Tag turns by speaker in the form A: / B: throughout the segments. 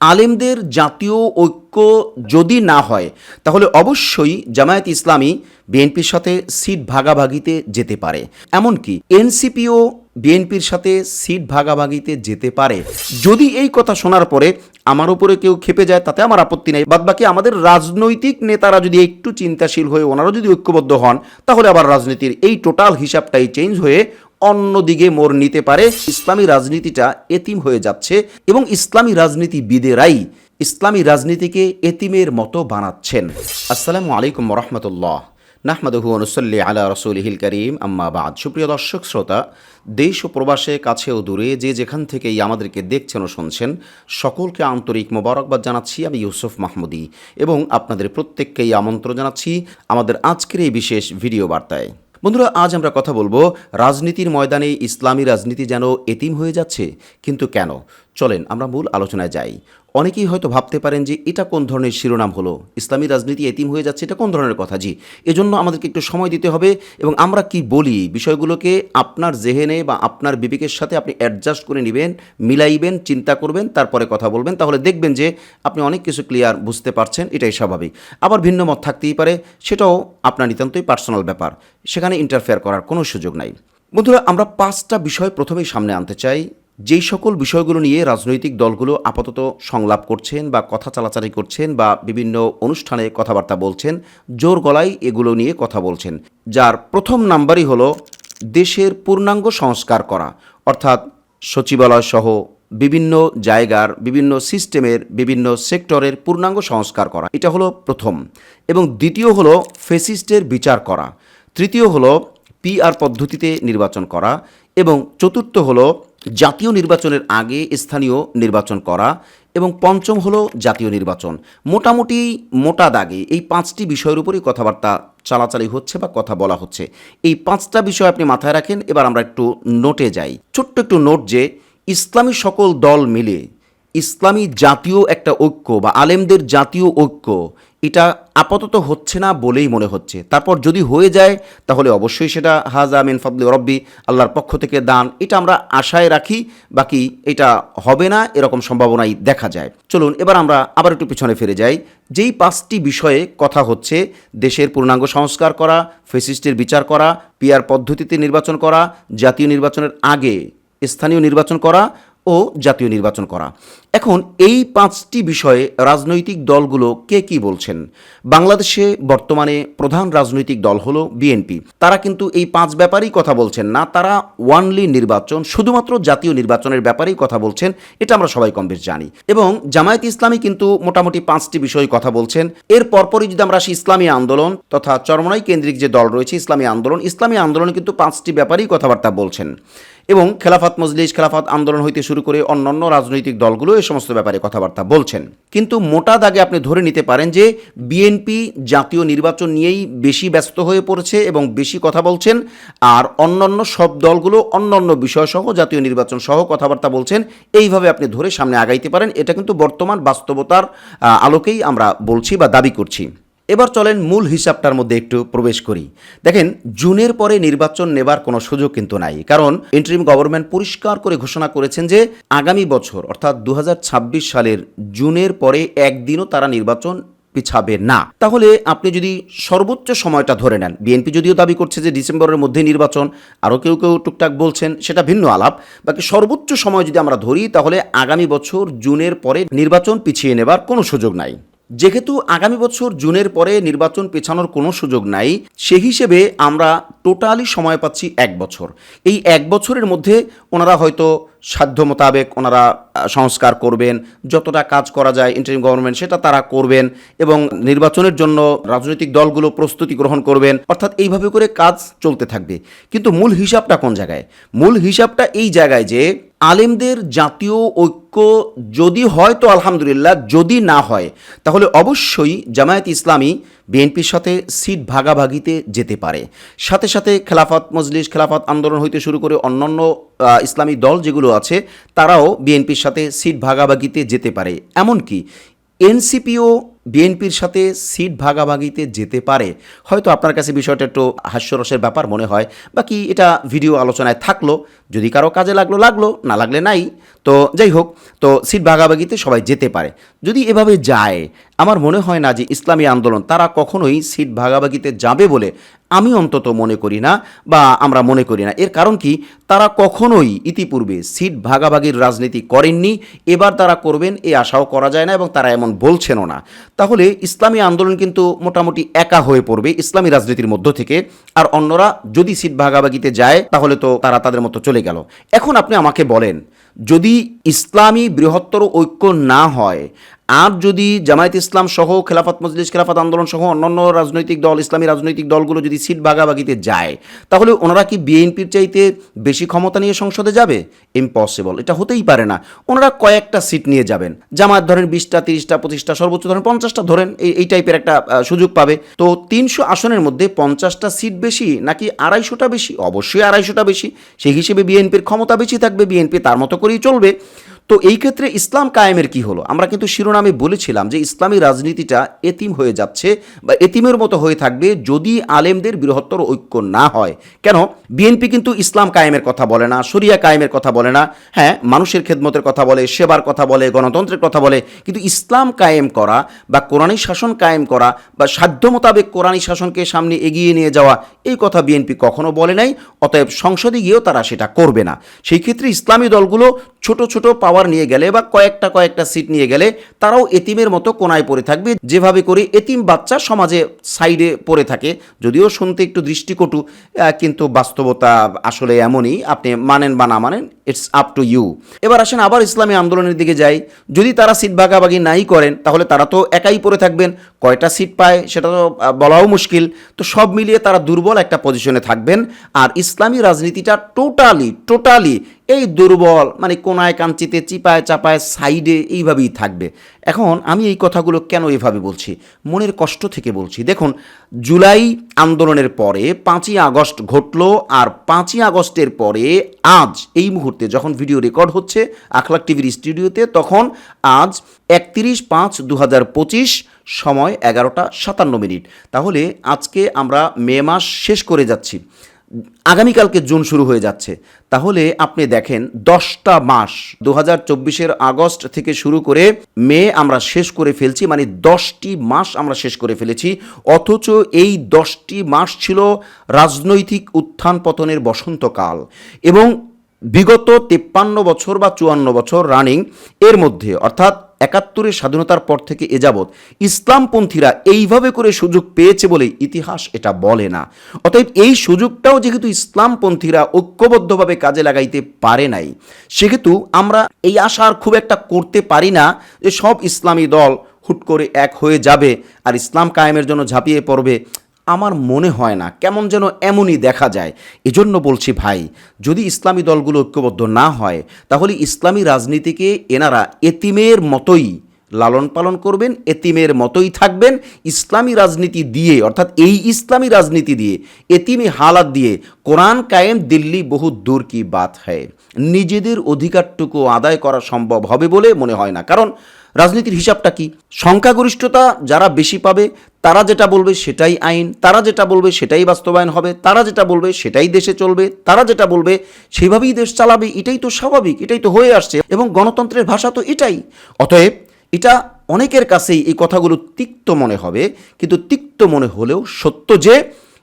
A: আলেমদের জাতীয় ঐক্য যদি না হয়, তাহলে অবশ্যই জামায়াত ইসলামী বিএনপির সাথে সিট ভাগাভাগিতে যেতে পারে। এমনকি এনসিপিও বিএনপির সাথে সিট ভাগাভাগিতে যেতে পারে। যদি এই কথা শোনার পরে আমার উপরে কেউ খেপে যায়, তাতে আমার আপত্তি নেই। বাদ বাকি আমাদের রাজনৈতিক নেতারা যদি একটু চিন্তাশীল হয়ে, ওনারা যদি ঐক্যবদ্ধ হন, তাহলে আবার রাজনীতির এই টোটাল হিসাবটাই চেঞ্জ হয়ে অন্যদিকে মোড় নিতে পারে। ইসলামী রাজনীতিটা এতিম হয়ে যাচ্ছে এবং ইসলামী রাজনীতিবিদেরাই ইসলামী রাজনীতিকে এতিমের মতো বানাচ্ছেন। আসসালামু আলাইকুম রহমতুল্লাহ নাহমাদহু অনুসল্লি আলা রসুলহিল করিম। আম্মা বাদ। সুপ্রিয় দর্শক, শ্রোতা, দেশ ও প্রবাসে, কাছে ও দূরে যে যেখান থেকেই আমাদেরকে দেখছেন ও শুনছেন, সকলকে আন্তরিক মোবারকবাদ জানাচ্ছি। আমি ইউসুফ মাহমুদি এবং আপনাদের প্রত্যেককেই আমন্ত্রণ জানাচ্ছি আমাদের আজকের এই বিশেষ ভিডিও বার্তায়। বন্ধুরা, আজ আমরা কথা বলব রাজনীতির ময়দানে ইসলামী রাজনীতি যেন এতিম হয়ে যাচ্ছে, কিন্তু কেন? চলেন, আমরা মূল আলোচনায় যাই। অনেকেই হয়তো ভাবতে পারেন যে, এটা কোন ধরনের শিরোনাম হলো? ইসলামী রাজনীতি এতিম হয়ে যাচ্ছে, এটা কোন ধরনের কথা? জি, এজন্য আমাদেরকে একটু সময় দিতে হবে এবং আমরা কি বলি বিষয়গুলোকে আপনার জেহেনে বা আপনার বিবেকের সাথে আপনি অ্যাডজাস্ট করে নেবেন, মিলাইবেন, চিন্তা করবেন, তারপরে কথা বলবেন। তাহলে দেখবেন যে, আপনি অনেক কিছু ক্লিয়ার বুঝতে পারছেন, এটাই স্বাভাবিক। আবার ভিন্ন মত থাকতেই পারে, সেটাও আপনার নিতান্তই পার্সোনাল ব্যাপার। সেখানে ইন্টারফেয়ার করার কোনো সুযোগ নাই। বন্ধুরা, আমরা পাঁচটা বিষয় প্রথমেই সামনে আনতে চাই। যেই সকল বিষয়গুলো নিয়ে রাজনৈতিক দলগুলো আপাতত সংলাপ করছেন বা কথা চালাচালি করছেন বা বিভিন্ন অনুষ্ঠানে কথাবার্তা বলছেন, জোর গলায় এগুলো নিয়ে কথা বলছেন। যার প্রথম নাম্বারই হলো দেশের পূর্ণাঙ্গ সংস্কার করা। অর্থাৎ সচিবালয় সহ বিভিন্ন জায়গার, বিভিন্ন সিস্টেমের, বিভিন্ন সেক্টরের পূর্ণাঙ্গ সংস্কার করা। এটা হলো প্রথম। এবং দ্বিতীয় হলো ফেসিস্টের বিচার করা। তৃতীয় হলো পিআর পদ্ধতিতে নির্বাচন করা। এবং চতুর্থ হলো জাতীয় নির্বাচনের আগে স্থানীয় নির্বাচন করা এবং পঞ্চম হলো জাতীয় নির্বাচন। মোটামুটি মোটা দাগে এই পাঁচটি বিষয়ের উপরই কথাবার্তা চালাচালি হচ্ছে বা কথা বলা হচ্ছে। এই পাঁচটা বিষয় আপনি মাথায় রাখেন, এবার আমরা একটু নোটে যাই। ছোট্ট একটু নোট যে, ইসলামী সকল দল মিলে ইসলামী জাতীয় একটা ঐক্য বা আলেমদের জাতীয় ঐক্য, এটা আপাতত হচ্ছে না বলেই মনে হচ্ছে। তারপর যদি হয়ে যায়, তাহলে অবশ্যই সেটা হাজা মিন ফদলি রব্বি, আল্লাহর পক্ষ থেকে দান, এটা আমরা আশায় রাখি, বাকি এটা হবে না, এরকম সম্ভাবনাই দেখা যায়। চলুন, এবার আমরা আবার একটু পিছনে ফিরে যাই। যেই পাঁচটি বিষয়ে কথা হচ্ছে, দেশের পূর্ণাঙ্গ সংস্কার করা, ফেসিস্টের বিচার করা পিয়ার পদ্ধতিতে নির্বাচন করা, জাতীয় নির্বাচনের আগে স্থানীয় নির্বাচন করা ও জাতীয় নির্বাচন করা। এখন এই পাঁচটি বিষয়ে রাজনৈতিক দলগুলো কে কি বলছেন? বাংলাদেশে বর্তমানে প্রধান রাজনৈতিক দল হলো বিএনপি। তারা কিন্তু এই পাঁচ ব্যাপারেই কথা বলছেন না, তারা ওয়ানলি নির্বাচন, শুধুমাত্র জাতীয় নির্বাচনের ব্যাপারেই কথা বলছেন, এটা আমরা সবাই কম বেশ জানি। এবং জামায়াত ইসলামী কিন্তু মোটামুটি পাঁচটি বিষয়ে কথা বলছেন। এর পরপরই যদি আমরা আসি ইসলামী আন্দোলন তথা চরমনাই কেন্দ্রিক যে দল রয়েছে ইসলামী আন্দোলন ইসলামী আন্দোলন কিন্তু পাঁচটি ব্যাপারেই কথাবার্তা বলছেন। এবং খেলাফত মজলিস, খেলাফত আন্দোলন হইতে শুরু করে অন্যান্য রাজনৈতিক দলগুলো এই সমস্ত ব্যাপারে কথাবার্তা বলছেন। কিন্তু মোটা দাগে আপনি ধরে নিতে পারেন যে বিএনপি জাতীয় নির্বাচন নিয়েই বেশি ব্যস্ত হয়ে পড়েছে এবং বেশি কথা বলছেন আর অন্যান্য সব দলগুলো অন্যান্য বিষয়সহ জাতীয় নির্বাচন সহ কথাবার্তা বলছেন। এইভাবে আপনি ধরে সামনে আগাইতে পারেন। এটা কিন্তু বর্তমান বাস্তবতার আলোকেই আমরা বলছি বা দাবি করছি। এবার চলেন মূল হিসাবটার মধ্যে একটু প্রবেশ করি। দেখেন, জুনের পরে নির্বাচন নেবার কোনো সুযোগ কিন্তু নাই। কারণ ইন্টারিম গভর্নমেন্ট পরিষ্কার করে ঘোষণা করেছেন যে আগামী বছর, অর্থাৎ দু হাজার ছাব্বিশ সালের জুনের পরে একদিনও তারা নির্বাচন পিছাবে না। তাহলে আপনি যদি সর্বোচ্চ সময়টা ধরে নেন, বিএনপি যদিও দাবি করছে যে ডিসেম্বরের মধ্যে নির্বাচন, আরও কেউ কেউ টুকটাক বলছেন, সেটা ভিন্ন আলাপ। বাকি সর্বোচ্চ সময় যদি আমরা ধরি, তাহলে আগামী বছর জুনের পরে নির্বাচন পিছিয়ে নেবার কোনো সুযোগ নাই। যেহেতু আগামী বছর জুনের পরে নির্বাচন পেছানোর কোনো সুযোগ নাই, সে হিসেবে আমরা টোটালি সময় পাচ্ছি এক বছর। এই এক বছরের মধ্যে ওনারা হয়তো সাধ্য মোতাবেক ওনারা সংস্কার করবেন, যতটা কাজ করা যায় ইন্টারিম গভর্নমেন্ট সেটা তারা করবেন এবং নির্বাচনের জন্য রাজনৈতিক দলগুলো প্রস্তুতি গ্রহণ করবেন, অর্থাৎ এইভাবে করে কাজ চলতে থাকবে। কিন্তু মূল হিসাবটা কোন জায়গায়? মূল হিসাবটা এই জায়গায় যে আলেমদের জাতীয় ঐক্য যদি হয় তো আলহামদুলিল্লাহ, যদি না হয়, তাহলে অবশ্যই জামায়াত ইসলামী বিএনপির সাথে সিট ভাগাভাগিতে যেতে পারে। সাথে সাথে খেলাফত মজলিস, খেলাফত আন্দোলন হইতে শুরু করে অন্যান্য ইসলামী দল যেগুলো আছে, তারাও বিএনপির সাথে সিট ভাগাভাগিতে যেতে পারে। এমনকি এনসিপিও বিএনপির সাথে সিট ভাগাভাগিতে যেতে পারে। হয়তো আপনার কাছে বিষয়টা একটু হাস্যরসের ব্যাপার মনে হয়, বা বাকি এটা ভিডিও আলোচনায় থাকল, যদি কারও কাজে লাগল লাগল, না লাগলে নাই। তো যাই হোক, তো সিট ভাগাভাগিতে সবাই যেতে পারে। যদি এভাবে যায় আমার মনে হয় না যে ইসলামী আন্দোলন তারা কখনোই সিট ভাগাভাগিতে যাবে বলে আমি অন্তত মনে করি না বা আমরা মনে করি না। এর কারণ কি? তারা কখনোই ইতিপূর্বে সিট ভাগাভাগির রাজনীতি করেননি। এবার তারা করবেন, এ আশাও করা যায় না এবং তারা এমন বলছেনও না। তাহলে ইসলামী আন্দোলন কিন্তু মোটামুটি একা হয়ে পড়বে ইসলামী রাজনীতির মধ্য থেকে। আর অন্যরা যদি সিট ভাগাভাগিতে যায়, তাহলে তো তারা তাদের মতো চলে গেল। এখন আপনি আমাকে বলেন, যদি ইসলামী বৃহত্তর ঐক্য না হয় আর যদি জামায়াত ইসলাম সহ খেলাফত মজলিস, খেলাফত আন্দোলন সহ অন্যান্য রাজনৈতিক দল, ইসলামী রাজনৈতিক দলগুলো যদি সিট ভাগাভাগিতে যায়, তাহলে ওনারা কি বিএনপির চাইতে বেশি ক্ষমতা নিয়ে সংসদে যাবে? ইম্পসিবল এটা হতেই পারে না। ওনারা কয়েকটা সিট নিয়ে যাবেন। জামায়াত ধরেন বিশটা, তিরিশটা, পঁচিশটা, সর্বোচ্চ ধরেন পঞ্চাশটা ধরেন, এই এই টাইপের একটা সুযোগ পাবে। তো তিনশো আসনের মধ্যে পঞ্চাশটা সিট বেশি নাকি আড়াইশোটা বেশি? অবশ্যই আড়াইশোটা বেশি। সেই হিসেবে বিএনপির ক্ষমতা বেশি থাকবে, বিএনপি তার মতো করেই চলবে। তো এই ক্ষেত্রে ইসলাম কায়েমের কি হলো? আমরা কিন্তু শিরোনামে বলেছিলাম যে ইসলামী রাজনীতিটা এতিম হয়ে যাচ্ছে বা এতিমের মতো হয়ে থাকবে যদি আলেমদের বৃহত্তর ঐক্য না হয়। কেন? বিএনপি কিন্তু ইসলাম কায়েমের কথা বলে না, শরিয়া কায়েমের কথা বলে না হ্যাঁ মানুষের খেদমতের কথা বলে, সেবার কথা বলে, গণতন্ত্রের কথা বলে, কিন্তু ইসলাম কায়েম করা বা কোরআনী শাসন কায়েম করা বা সাধ্য মোতাবেক কোরআনী শাসনকে সামনে এগিয়ে নিয়ে যাওয়া, এই কথা বিএনপি কখনো বলে নাই, অতএব সংসদে গিয়েও তারা সেটা করবে না। সেই ক্ষেত্রে ইসলামী দলগুলো ছোট ছোট পাওয়ার নিয়ে গেলে বা কয়েকটা কয়েকটা সিট নিয়ে গেলে তারাও এতিমের মতো কোনায় পড়ে থাকবে। যেভাবে করে এতিম বাচ্চা সমাজে সাইডে পড়ে থাকে, যদিও শুনতে একটু দৃষ্টিকটু কিন্তু বাস্তবতা আসলে এমনই, আপনি মানেন বা না মানেন ইটস আপ টু ইউ এবার আসেন আবার ইসলামী আন্দোলনের দিকে যাই। যদি তারা সিট ভাগাভাগি নাই করেন, তাহলে তারা তো একাই পড়ে থাকবেন, কয়টা সিট পায় সেটা তো বলাও মুশকিল। তো সব মিলিয়ে তারা দুর্বল একটা পজিশনে থাকবেন। আর ইসলামী রাজনীতিটা টোটালি টোটালি এই দুর্বল মানে কোনায় কাঞ্চিতে, চিপায় চাপায়, সাইডে এইভাবেই থাকবে। এখন আমি এই কথাগুলো কেন এভাবে বলছি? মনের কষ্ট থেকে বলছি। দেখুন, জুলাই আন্দোলনের পরে পাঁচই আগস্ট ঘটলো আর পাঁচই আগস্টের পরে আজ এই মুহূর্তে যখন ভিডিও রেকর্ড হচ্ছে আখলাক টিভির স্টুডিওতে, তখন আজ একত্রিশ পাঁচ দু হাজার পঁচিশ সময় এগারোটা সাতান্ন মিনিট। তাহলে আজকে আমরা মে মাস শেষ করে যাচ্ছি। আগামীকালকে জুন শুরু হয়ে যাচ্ছে। তাহলে আপনি দেখেন দশটা মাস দু হাজার আগস্ট থেকে শুরু করে মে আমরা শেষ করে ফেলছি মানে দশটি মাস আমরা শেষ করে ফেলেছি। অথচ এই দশটি মাস ছিল রাজনৈতিক উত্থান পতনের বসন্তকাল এবং বিগত তেপ্পান্ন বছর বা চুয়ান্ন বছর রানিং এর মধ্যে। অর্থাৎ একাত্তরের স্বাধীনতার পর থেকে এ যাবৎ ইসলামপন্থীরা এইভাবে করে সুযোগ পেয়েছে বলে ইতিহাস এটা বলে না। অতএব এই সুযোগটাও যেহেতু ইসলামপন্থীরা ঐক্যবদ্ধভাবে কাজে লাগাইতে পারে নাই, সেহেতু আমরা এই আশা আর খুব একটা করতে পারি না যে সব ইসলামী দল হুট করে এক হয়ে যাবে আর ইসলাম কায়েমের জন্য ঝাঁপিয়ে পড়বে। আমার মনে হয় না, কেমন যেন এমনই দেখা যায়। এজন্য বলছি ভাই, যদি ইসলামী দলগুলো ঐক্যবদ্ধ না হয়, তাহলে ইসলামী রাজনীতিকে এনারা এতিমের মতোই লালন পালন করবেন, এতিমের মতোই থাকবেন, ইসলামী রাজনীতি দিয়ে, অর্থাৎ এই ইসলামী রাজনীতি দিয়ে, এতিমি হালাত দিয়ে কোরআন কায়েম দিল্লি বহু দূর কি বাত হয় নিজেদের অধিকারটুকু আদায় করা সম্ভব হবে বলে মনে হয় না। কারণ রাজনীতির হিসাবটা কি? সংখ্যাগরিষ্ঠতা যারা বেশি পাবে তারা যেটা বলবে সেটাই আইন, তারা যেটা বলবে সেটাই বাস্তবায়ন হবে, তারা যেটা বলবে সেটাই দেশে চলবে, তারা যেটা বলবে সেভাবেই দেশ চালাবে, এটাই তো স্বাভাবিক, এটাই তো হয়ে আসছে এবং গণতন্ত্রের ভাষা তো এটাই। অতএব এটা অনেকের কাছেই এই কথাগুলো তিক্ত মনে হবে, কিন্তু তিক্ত মনে হলেও সত্য যে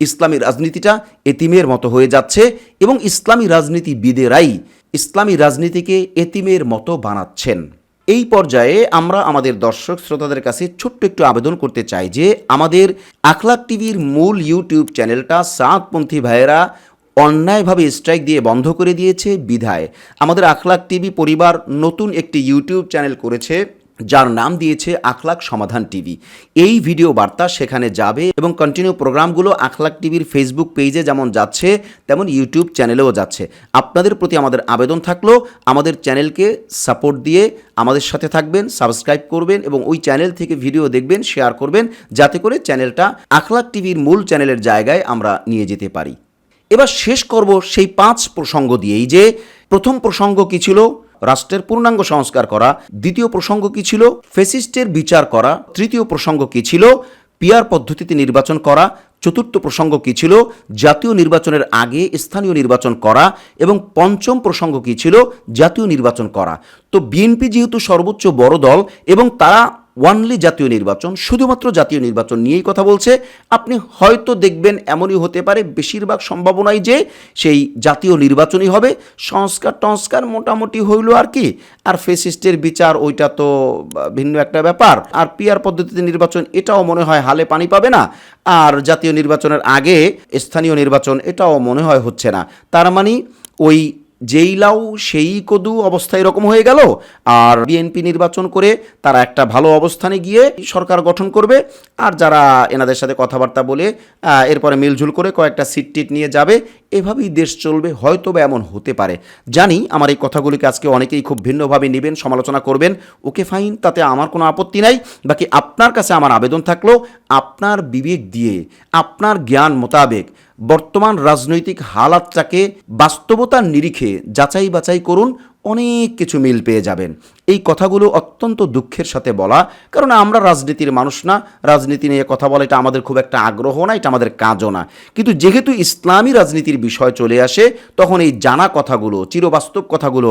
A: ইসলামী রাজনীতিটা এতিমের মতো হয়ে যাচ্ছে এবং ইসলামী রাজনীতিবিদেরাই ইসলামী রাজনীতিকে এতিমের মতো বানাচ্ছেন। এই পর্যায়ে আমরা আমাদের দর্শক শ্রোতাদের কাছে ছোট্ট একটু আবেদন করতে চাই যে আমাদের আখলাক টিভির মূল ইউটিউব চ্যানেলটা সাতপন্থী ভাইয়েরা অন্যায়ভাবে স্ট্রাইক দিয়ে বন্ধ করে দিয়েছে, বিধায়। আমাদের আখলাক টিভি পরিবার নতুন একটি ইউটিউব চ্যানেল করেছে। যার নাম দিয়েছে আখলাক সমাধান টিভি। এই ভিডিও বার্তা সেখানে যাবে এবং কন্টিনিউ প্রোগ্রামগুলো আখলাক টিভির ফেসবুক পেজে যেমন যাচ্ছে, তেমন ইউটিউব চ্যানেলেও যাচ্ছে। আপনাদের প্রতি আমাদের আবেদন থাকল, আমাদের চ্যানেলকে সাপোর্ট দিয়ে আমাদের সাথে থাকবেন সাবস্ক্রাইব করবেন এবং ওই চ্যানেল থেকে ভিডিও দেখবেন শেয়ার করবেন, যাতে করে চ্যানেলটা আখলাক টিভির মূল চ্যানেলের জায়গায় আমরা নিয়ে যেতে পারি। এবার শেষ করব সেই পাঁচ প্রসঙ্গ দিয়েই যে, প্রথম প্রসঙ্গ কী ছিল? রাষ্ট্রের পূর্ণাঙ্গ সংস্কার করা, দ্বিতীয় প্রসঙ্গ কি ছিল? ফেসিস্টের বিচার করা, তৃতীয় প্রসঙ্গ কি ছিল? পিয়ার পদ্ধতিতে নির্বাচন করা, চতুর্থ প্রসঙ্গ কী ছিল? জাতীয় নির্বাচনের আগে স্থানীয় নির্বাচন করা এবং পঞ্চম প্রসঙ্গ কী ছিল? জাতীয় নির্বাচন করা। তো বিএনপি যেহেতু সর্বোচ্চ বড় দল এবং তারা ওয়ানলি জাতীয় নির্বাচন, শুধুমাত্র জাতীয় নির্বাচন নিয়েই কথা বলছে। আপনি হয়তো দেখবেন এমনই হতে পারে, বেশিরভাগ সম্ভাবনাই যে সেই জাতীয় নির্বাচনই হবে। সংস্কার টংস্কার মোটামুটি হইল আর কি। আর ফেসিস্টের বিচার, ওইটা তো ভিন্ন একটা ব্যাপার। আর পিয়ার পদ্ধতিতে নির্বাচন, এটাও মনে হয় হালে পানি পাবে না। আর জাতীয় নির্বাচনের আগে স্থানীয় নির্বাচন, এটাও মনে হয় হচ্ছে না। তার মানে ওই যেই লাউ, সেই কদু অবস্থা এরকম হয়ে গেল আর বিএনপি নির্বাচন করে তারা একটা ভালো অবস্থানে গিয়ে সরকার গঠন করবে। আর যারা এনাদের সাথে কথাবার্তা বলে এরপরে মিলঝুল করে কয়েকটা সিট টিট নিয়ে যাবে এভাবেই দেশ চলবে হয়তো বা এমন হতে পারে। জানি আমার এই কথাগুলিকে আজকে অনেকেই খুব ভিন্নভাবে নেবেন, সমালোচনা করবেন। ওকে ফাইন তাতে আমার কোনো আপত্তি নাই। বাকি আপনার কাছে আমার আবেদন থাকল, আপনার বিবেক দিয়ে, আপনার জ্ঞান মোতাবেক বর্তমান রাজনৈতিক হালাতটাকে বাস্তবতার নিরিখে যাচাই বাছাই করুন, অনেক কিছু মিল পেয়ে যাবেন। এই কথাগুলো অত্যন্ত দুঃখের সাথে বলা কারণ আমরা রাজনীতির মানুষ না, রাজনীতি নিয়ে কথা বলা এটা আমাদের খুব একটা আগ্রহ না, এটা আমাদের কাজও না। কিন্তু যেহেতু ইসলামী রাজনীতির বিষয় চলে আসে, তখন এই জানা কথাগুলো, চিরবাস্তব কথাগুলো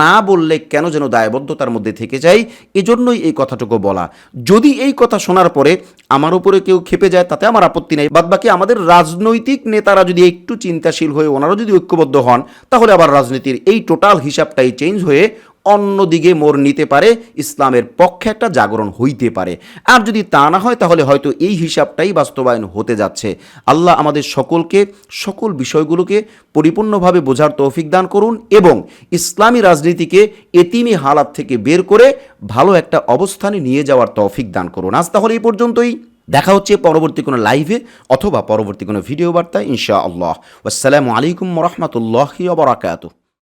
A: না বললে কেন যেন দায়বদ্ধতার মধ্যে থেকে যায়, এজন্যই এই কথাটুকু বলা। যদি এই কথা শোনার পরে আমার উপরে কেউ খেপে যায়, তাতে আমার আপত্তি নেই। বাদবাকি আমাদের রাজনৈতিক নেতারা যদি একটু চিন্তাশীল হয়ে, ওনারা যদি ঐক্যবদ্ধ হন, তাহলে আবার রাজনীতির এই টোটাল হিসাবটাই চেঞ্জ হয়ে অন্যদিকে মোর নিতে পারে, ইসলামের পক্ষে একটা জাগরণ হইতে পারে। আর যদি তা না হয়, তাহলে হয়তো এই হিসাবটাই বাস্তবায়ন হতে যাচ্ছে। আল্লাহ আমাদের সকলকে, সকল বিষয়গুলোকে পরিপূর্ণভাবে বোঝার তৌফিক দান করুন এবং ইসলামী রাজনীতিকে এতিমি হালাত থেকে বের করে ভালো একটা অবস্থানে নিয়ে যাওয়ার তৌফিক দান করুন। আজ তাহলে এই পর্যন্তই। দেখা হচ্ছে পরবর্তী কোনো লাইভে অথবা পরবর্তী কোনো ভিডিও বার্তায় ইনশা আল্লাহ আসসালামু আলাইকুম রহমতুল্লাহি ওবরাকাতুহ